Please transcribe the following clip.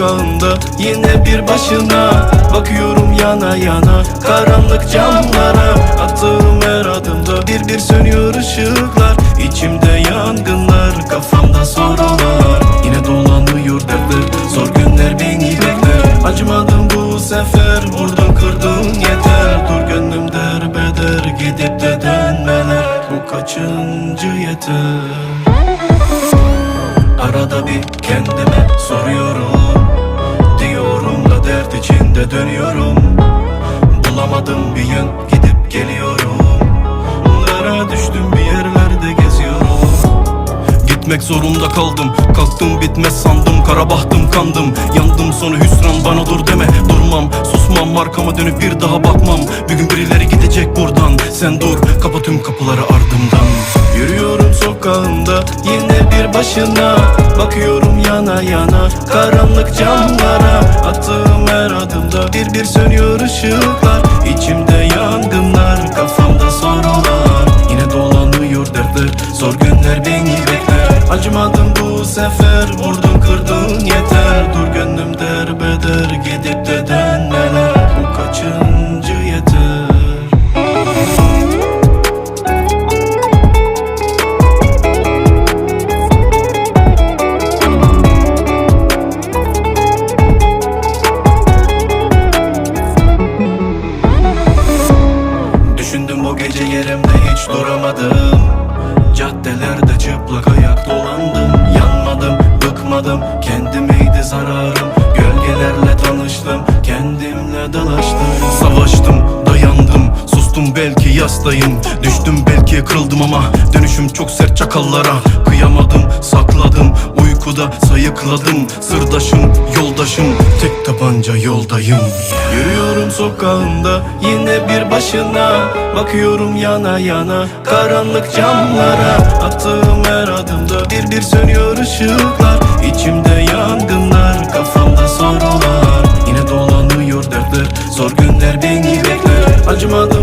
sokağında yine bir başına Bakıyorum yana yana karanlık camlara Attığım her adımda bir bir sönüyor ışıklar. İçimde yangınlar kafamda sorular. Yine dolanıyor dertler zor günler beni bekler. Acımadım bu sefer vurdun kırdın yeter. Dur gönlüm derbeder gidip de dönmeler. Bu kaçıncı yeter? Arada bir kendime soruyorum içinde dönüyorum. Bulamadım bir yön gidip geliyorum. Lara düştüm bir yerlerde geziyorum. Gitmek zorunda kaldım. Kalktım bitmez sandım. Kara bahtım kandım. Yandım sonu hüsran bana dur deme. Durmam susmam arkama dönüp bir daha bakmam. Bir gün birileri gidecek buradan. Sen dur kapa tüm kapıları ardımdan. Yürüyorum sokağında yine bir başına. Bakıyorum yana yana karanlık camlara Attığım her adımda bir bir sönüyor ışıklar. İçimde o gece yerimde hiç duramadım. Caddelerde çıplak ayak dolandım. Yanmadım, bıkmadım, kendimeydi zararım. Gölgelerle tanıştım, kendimle dalaştım. Savaştım, dayandım, sustum belki yastayım. Düştüm belki kırıldım ama dönüşüm çok sert çakallara. Kıyamadım, sakladım, uykuda sayıkladım. Sırdaşım, yoldaşım, tek tabanca yoldayım. Yürüyorum sokağında yine bir başına. Bakıyorum yana yana karanlık camlara. Attığım her adımda bir bir sönüyor ışıklar. İçimde yangınlar kafamda sorular. Yine dolanıyor dertler zor günler beni bekler. Acımadım